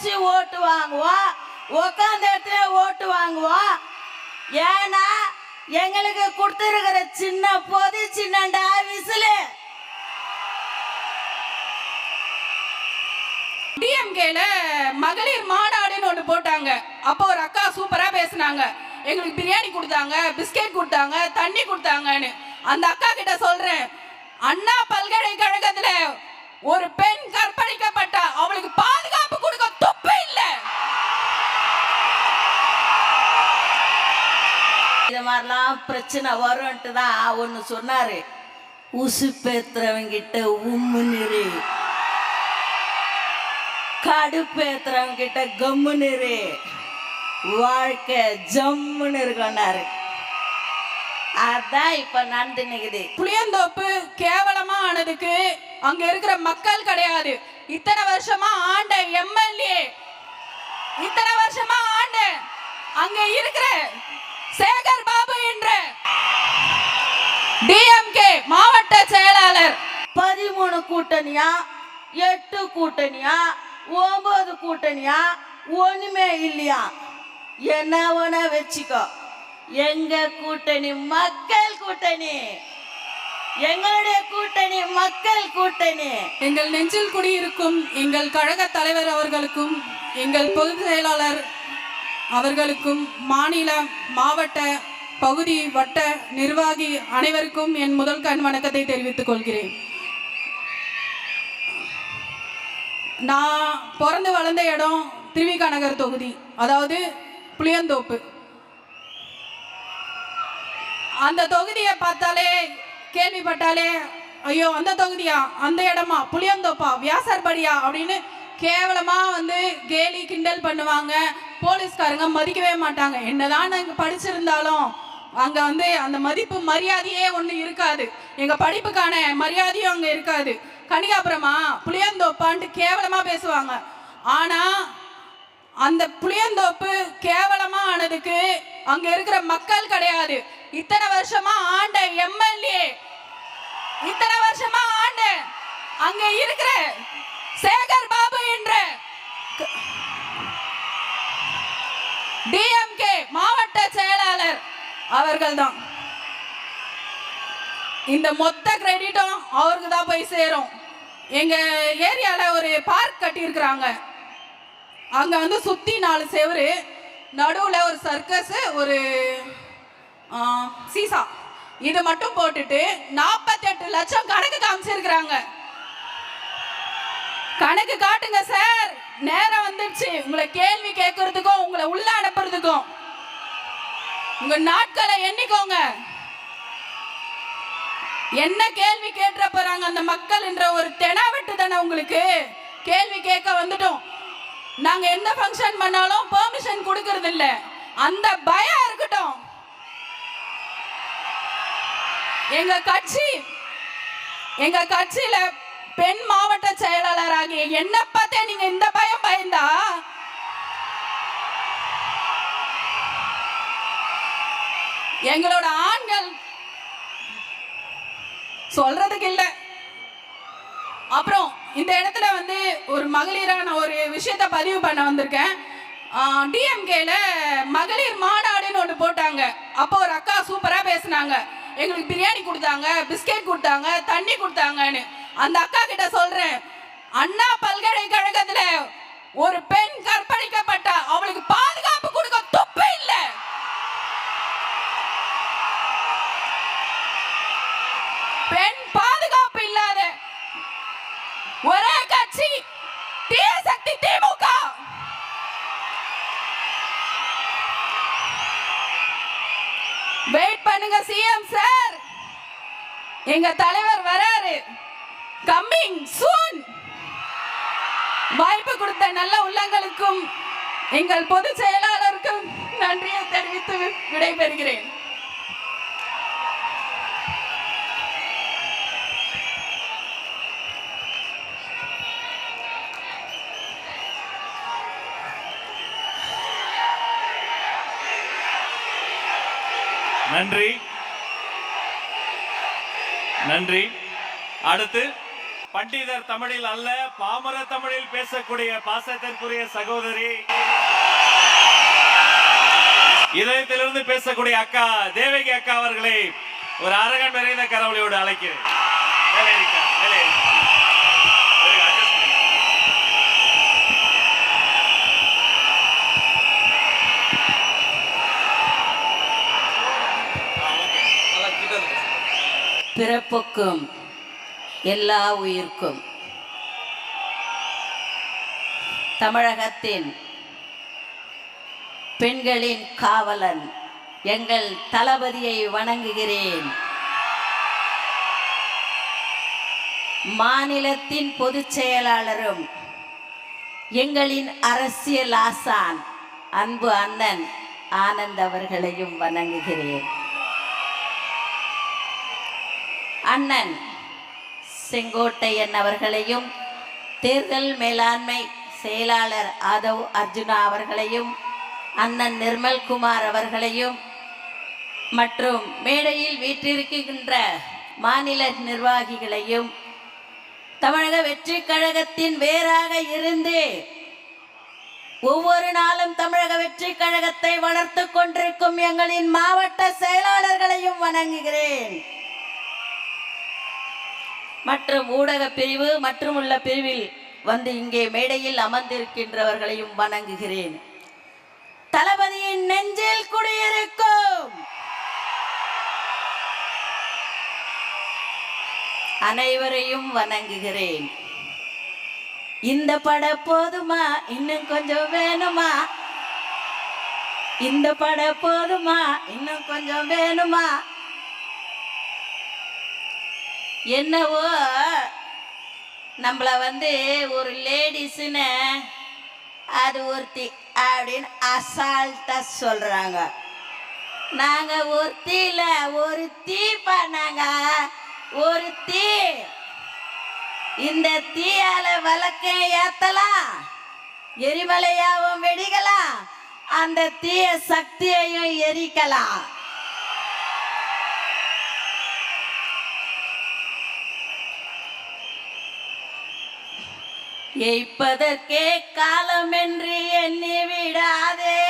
பேசி ஓட்டு வாங்குவோம். உட்காந்த இடத்துல ஓட்டு வாங்குவோம். ஏன்னா எங்களுக்கு கொடுத்துருக்கிற சின்ன பொது சின்னண்டா விசிலு. டிஎம்கேல மகளிர் மாநாடுன்னு ஒன்று போட்டாங்க. அப்போ ஒரு அக்கா சூப்பராக பேசுனாங்க. எங்களுக்கு பிரியாணி கொடுத்தாங்க பிஸ்கெட் கொடுத்தாங்க தண்ணி கொடுத்தாங்கன்னு. அந்த அக்கா கிட்ட சொல்றேன் அண்ணா பல்கலைக்கழகத்துல ஒரு பெண் கற்பழிக்கப்பட்டா அவளுக்கு பா மாதிரிலாம் பிரச்சனை வரும்ன்ட்டு தான் ஒன்று சொன்னாரு உசுப்பேத்துறவங்கிட்ட நிறு கடுப்பேத்துறவங்கிட்ட கம்முனிரு வாழ்க்கை ஜம்முன்னு இருக்கோன்னாரு. அதான் இப்ப நடந்து நிக்குது. புளியந்தோப்பு கேவலமா ஆனதுக்கு அங்க இருக்கிற மக்கள் கிடையாது. இத்தனை வருஷமா ஆண்ட எம்எல்ஏ. இத்தனை வருஷமா ஆண்ட அங்க இருக்கிற சேகர் பாபு என்ற டிஎம்கே மாவட்ட செயலாளர். பதிமூணு கூட்டணியா? எட்டு கூட்டணியா? ஒன்பது கூட்டணியா? ஒண்ணுமே இல்லையா? என்ன வேணா வச்சுக்கோ. எங்க கூட்டணி மக்கள் கூட்டணி. எங்களுடைய கூட்டணி மக்கள் கூட்டணி. எங்கள் நெஞ்சில் குடியிருக்கும் எங்கள் கழக தலைவர் அவர்களுக்கும் எங்கள் பொதுச் செயலாளர் அவர்களுக்கும் மாநில மாவட்ட பகுதி வட்ட நிர்வாகி அனைவருக்கும் என் முதல் கண் வணக்கத்தை தெரிவித்துக் கொள்கிறேன். நான் பிறந்து வளர்ந்த இடம் திருவிக நகர் தொகுதி அதாவது புளியந்தோப்பு. அந்த தொகுதியை பார்த்தாலே கேள்விப்பட்டாலே ஐயோ அந்த தொகுதியா அந்த இடமா புளியந்தோப்பா வியாசர்படியா அப்படின்னு கேவலமாக வந்து கேலி கிண்டல் பண்ணுவாங்க. போலீஸ்காரங்க மதிக்கவே மாட்டாங்க. என்னதான் நாங்க படிச்சிருந்தாலும் அங்க வந்து அந்த மதிப்பு மரியாதையே ஒண்ணு இருக்காது. எங்க படிப்புக்கான மரியாதையும் அங்க இருக்காது. கனிகாபுரமா புளியந்தோப்பான்ட்டு கேவலமா பேசுவாங்க. ஆனா அந்த புளியந்தோப்பு கேவலமா ஆனதுக்கு அங்க இருக்கிற மக்கள் கிடையாது. இத்தனை வருஷமா ஆண்ட எம்எல்ஏ. இத்தனை வருஷமா ஆண்ட அங்க இருக்கிற சேகர் பாபு என்ற டிஎம்கே மாவட்ட செயலாளர் அவர்கள் தான் இந்த மொத்த கிரெடிட்டும் அவருக்கு தான் போய் சேரும். எங்க ஏரியால ஒரு பார்க் கட்டியிருக்கிறாங்க. அங்க வந்து சுத்தி நாலு செவரு நடுவுல ஒரு சர்க்கஸ் ஒரு சீசா. இது மட்டும் போட்டுட்டு 48 லட்சம் கணக்கு காமிச்சிருக்கிறாங்க. கணக்கு காட்டுங்க சார். நேரம் வந்துடுச்சு. உங்களை கேள்வி கேட்கறதுக்கும் உங்களை உள்ள அனுப்புறதுக்கும். உங்க நாட்களை எண்ணிக்கோங்க. என்ன கேள்வி கேட்டுற போறாங்க? அந்த மக்கள் என்ற ஒரு தெனாவெட்டு தானே உங்களுக்கு? கேள்வி கேட்க வந்துட்டோம். நாங்க எந்த ஃபங்க்ஷன் பண்ணாலும் பெர்மிஷன் கொடுக்கறது இல்ல அந்த பயம் இருக்கட்டும். எங்க கட்சி எங்க கட்சியில பெண் மாவட்ட செயலாளர் ஆகிய என்ன பார்த்தே நீங்க இந்த பயம் பயந்தா? எங்களோட ஆண்கள் சொல்றதுக்கு இல்ல. அப்புறம் இந்த இடத்துல வந்து ஒரு மகளிரான ஒரு விஷயத்த பதிவு பண்ண வந்திருக்கேன். டிஎம்கேல மகளிர் மாநாடுன்னு ஒன்று போட்டாங்க. அப்போ ஒரு அக்கா சூப்பரா பேசுனாங்க. எங்களுக்கு பிரியாணி கொடுத்தாங்க பிஸ்கெட் கொடுத்தாங்க தண்ணி கொடுத்தாங்கன்னு. அந்த அக்கா கிட்ட சொல்றேன் அண்ணா பல்கலைக்கழகத்துல ஒரு பெண் கற்பழிக்கப்பட்ட அவளுக்கு பாதுகாப்பு கொடுக்க துப்பு இல்லை. பெண் பாதுகாப்பு இல்லாத ஒரே கட்சி தீய சக்தி திமுக. வெயிட் பண்ணுங்க சிஎம் சார் எங்க தலைவர் வராரு. கம்மிங் சூன் வாய்ப்பு கொடுத்த நல்ல உள்ளங்களுக்கும் எங்கள் பொதுச் செயலாளருக்கும் நன்றியை தெரிவித்து விடைபெறுகிறேன். நன்றி. நன்றி. அடுத்து பண்டிதர் தமிழில் அல்ல பாமர தமிழில் பேசக்கூடிய பாசத்திற்குரிய சகோதரி. இதயத்திலிருந்து பேசக்கூடிய அக்கா தேவகி அக்கா அவர்களை ஒரு அரகன் நிறைந்த கரவழியோடு அழைக்கிறேன். பிறப்புக்கும் எல்லா உயிர்க்கும். தமிழகத்தின் பெண்களின் காவலன் எங்கள் தளபதியை வணங்குகிறேன். மாநிலத்தின் பொதுச் செயலாளரும் எங்களின் அரசியல் ஆசான் அன்பு அண்ணன் ஆனந்த் அவர்களையும் வணங்குகிறேன். அண்ணன் செங்கோட்டையன் அவர்களையும் தேர்தல் மேலாண்மை செயலாளர் ஆதவ் அர்ஜுனா அவர்களையும் அண்ணன் நிர்மல்குமார் அவர்களையும் மற்றும் மேடையில் வீற்றிருக்கின்ற மாநில நிர்வாகிகளையும் தமிழக வெற்றி கழகத்தின் வேறாக இருந்து ஒவ்வொரு நாளும் தமிழக வெற்றி கழகத்தை வளர்த்து கொண்டிருக்கும் எங்களின் மாவட்ட செயலாளர்களையும் வணங்குகிறேன். மற்றும் ஊடக பிரிவு மற்றும் உள்ள பிரிவில் வந்து இங்கே மேடையில் அமர்ந்திருக்கின்றவர்களையும் வணங்குகிறேன். தளபதியின் நெஞ்சில் குடியிருக்கும் அனைவரையும் வணங்குகிறேன். இந்த பட போதுமா? இன்னும் கொஞ்சம் வேணுமா? இந்த பட போதுமா? இன்னும் கொஞ்சம் வேணுமா? என்னவோ நம்மள வந்து ஒரு லேடிஸ்னு அது ஒருத்தி அப்படின்னு அசால்ட்டா சொல்றாங்க. நாங்க ஒருத்தியில் ஒரு தீ பண்ணாங்க. ஒரு தீ. இந்த தீயால வழக்க ஏத்தலாம். எரிமலையாவும் வெடிக்கலாம். அந்த தீய சக்தியையும் எரிக்கலாம். எய்ப்பதற்கே காலம் என்று எண்ணி விடாதே.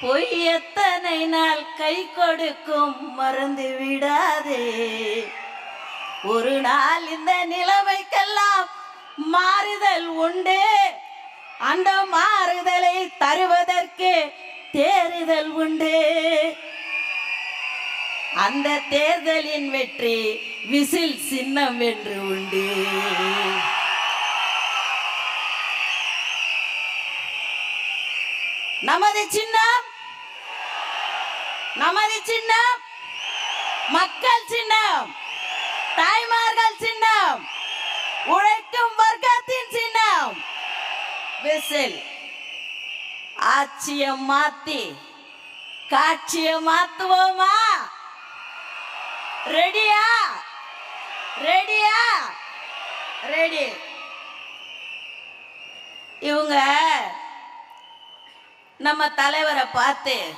பொய் எத்தனை நாள் கை கொடுக்கும் மறந்து விடாதே. ஒரு நாள் இந்த நிலைமைக்கெல்லாம் மாறுதல் உண்டு. அந்த மாறுதலை தருவதற்கு தேறுதல் உண்டு. அந்த தேர்தலின் வெற்றி விசில் சின்னம் என்று உண்டு. நமது சின்னம். நமது சின்னம். மக்கள் சின்னம். தாய்மார்கள் சின்னம். உழைக்கும் வர்க்கத்தின் சின்னம். விசில். ஆட்சியை மாத்தி காட்சியை மாத்துவோமா? ரெடியா ரெடியா ரெடி இவங்க நம்ம தலைவரை பார்த்து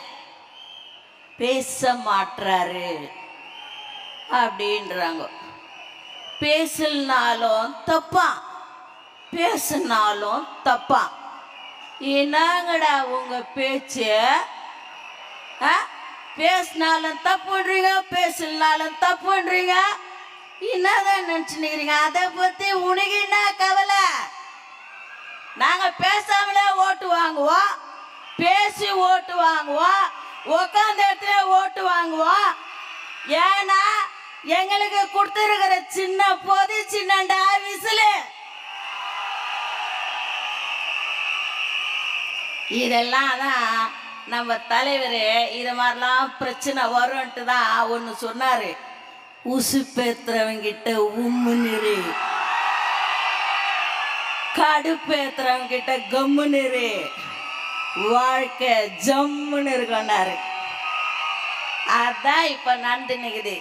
பேச மாட்றாரு அப்படின்றாங்க. பேசலனாலும் தப்பா பேசினாலும் தப்பா. என்னங்கடா உங்க பேச்சு? ஆ? பேசினாலும் தப்புன்றீங்க பேசலனாலும் தப்புன்றீங்க. என்னதான் நினச்சுக்கிறீங்க அதை பத்தி உனக்கு என்ன கவலை? நாங்க பேசாமலே ஓ ஓட்டு வாங்குவோம் உட்காந்த இடத்துல ஓட்டு வாங்குவோம் ஏன்னா எங்களுக்கு கொடுத்துருக்கிற சின்ன பொது சின்னண்டா விசிலு. இதெல்லாம் தான் நம்ம தலைவர் இது மாதிரிலாம் பிரச்சனை வரும்ன்ட்டு தான் ஒன்று சொன்னார். உசுப்பேத்துறவங்கிட்ட நிறு கடுப்பேத்துறவங்கிட்ட கம்முன்னு வாழ்க்கை ஜம்முன்னு இருக்கோன்னாரு அதான் இப்போ நடந்து நிற்குது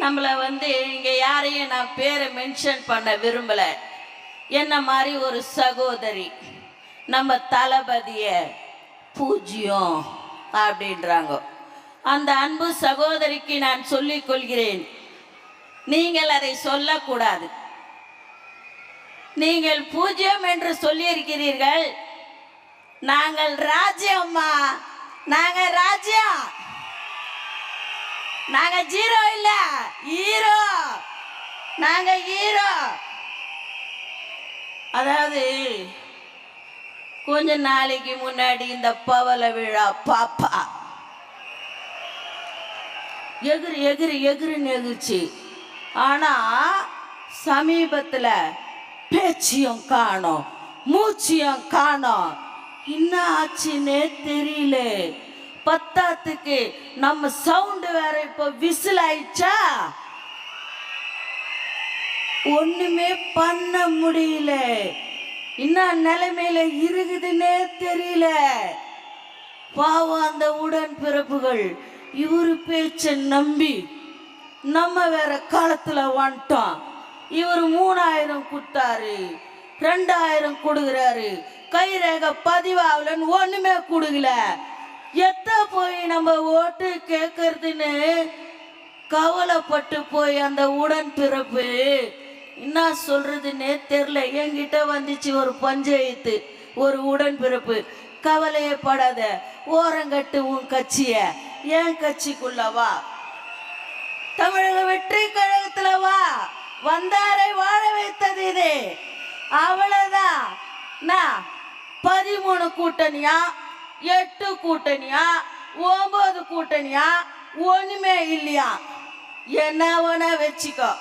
நம்மளை வந்து இங்கே யாரையும் நான் பேரை மென்ஷன் பண்ண விரும்பலை. என்ன மாதிரி ஒரு சகோதரி நம்ம தளபதிய பூஜ்யம் அப்படின்றாங்க. அந்த அன்பு சகோதரிக்கு நான் சொல்லிக் கொள்கிறேன். நீங்கள் அதை சொல்லக்கூடாது. நீங்கள் பூஜ்யம் என்று சொல்லியிருக்கிறீர்கள். நாங்கள் ராஜ்யம்மா. நாங்க ராஜ்யம். நாங்க ஜீரோ இல்ல ஹீரோ நாங்க ஹீரோ அதாவது கொஞ்ச நாளைக்கு முன்னாடி இந்த பவல விழா பாப்பா. எகிரு எகிரு எகிருன்னு எகிர்ச்சி. ஆனா சமீபத்துல பேச்சியும் காணோம் மூச்சியும் காணோம். என்ன ஆச்சுன்னே தெரியல. பத்தாத்துக்கு நம்ம சவுண்டு வேற இப்போ விசில் ஆயிடுச்சா ஒண்ணுமே பண்ண முடியல. என்ன நிலைமையில இருக்குதுன்னே தெரியல. பாவம் அந்த உடன் பிறப்புகள் இவரு பேச்ச நம்பி நம்ம வேற காலத்துல வந்துட்டோம். இவர் மூணாயிரம் கொடுத்தாரு. ரெண்டாயிரம் கொடுக்குறாரு. கைரேக பதிவாகலன்னு ஒண்ணுமே கொடுக்கல. எத்த போய் நம்ம ஓட்டு கேட்கறதுன்னு கவலைப்பட்டு போய் அந்த உடன் பிறப்பு என்ன சொல்றதுன்னே தெரில. என்கிட்ட வந்துச்சு ஒரு பஞ்சாயத்து ஒரு உடன் பிறப்பு கவலையே படாத. ஓரங்கட்டு உன் கட்சிய. என் கட்சிக்குள்ளவா தமிழக வெற்றி கழகத்துல வா. வந்தாரை வாழ வைத்தது இது. அவ்வளவுதான். நான் பதிமூணு கூட்டணியா? எட்டு கூட்டணியா? ஒன்பது கூட்டணியா? ஒண்ணுமே இல்லையா? என்ன வேணா வச்சுக்கோ.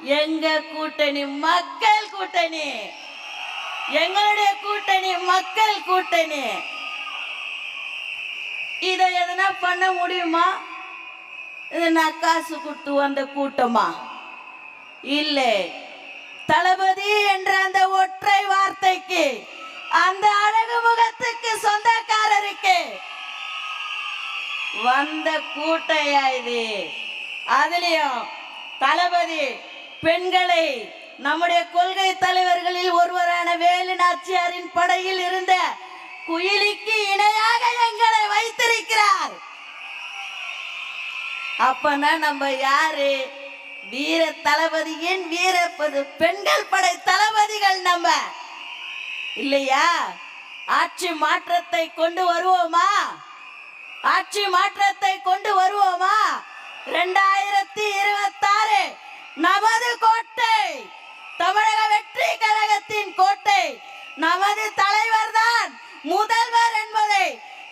எங்க கூட்டணி மக்கள் கூட்டணி. எங்களுடைய கூட்டணி மக்கள் கூட்டணி. இதை எதனா பண்ண முடியுமா? இது நான் காசு கொடுத்து வந்த கூட்டமா? இல்லை. தளபதி என்ற அந்த ஒற்றை வார்த்தைக்கு அந்த அழகு முகத்துக்கு சொந்தக்காரருக்கு. வந்த கூட்டையா இது? அதுலயும் தளபதி பெண்களை நம்முடைய கொள்கை தலைவர்களில் ஒருவரான வேலு நாச்சியாரின் படையில் இருந்த குயிலிக்கு இணையாக எங்களை வைத்திருக்கிறார். அப்பனா நம்ம யாரு? வீர தளபதியின் வீர பெண்கள் படை தளபதிகள் நம்ம. இல்லையா? ஆட்சி மாற்றத்தை கொண்டு வருவோமா? ஆட்சி மாற்றத்தை கொண்டு வருவோமா? ரெண்டாயிரத்தி இருபத்தாறு நமது கோட்டை தமிழக வெற்றி கழகத்தின் கோட்டை நமது தலைவர் தான் முதல்வர் என்பதை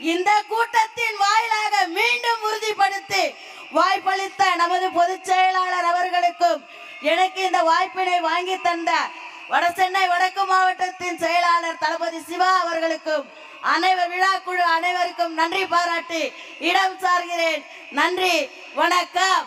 இந்த கூட்டத்தின் வாயிலாக மீண்டும் உறுதிப்படுத்தி வாய்ப்பளித்த நமது பொதுச் செயலாளர் அவர்களுக்கும் எனக்கு இந்த வாய்ப்பினை வாங்கி தந்த வடசென்னை வடக்கு மாவட்டத்தின் செயலாளர் தளபதி சிவா அவர்களுக்கும் அனைவர் விழாக்குழு அனைவருக்கும் நன்றி பாராட்டி இடம் சார்கிறேன். நன்றி வணக்கம்.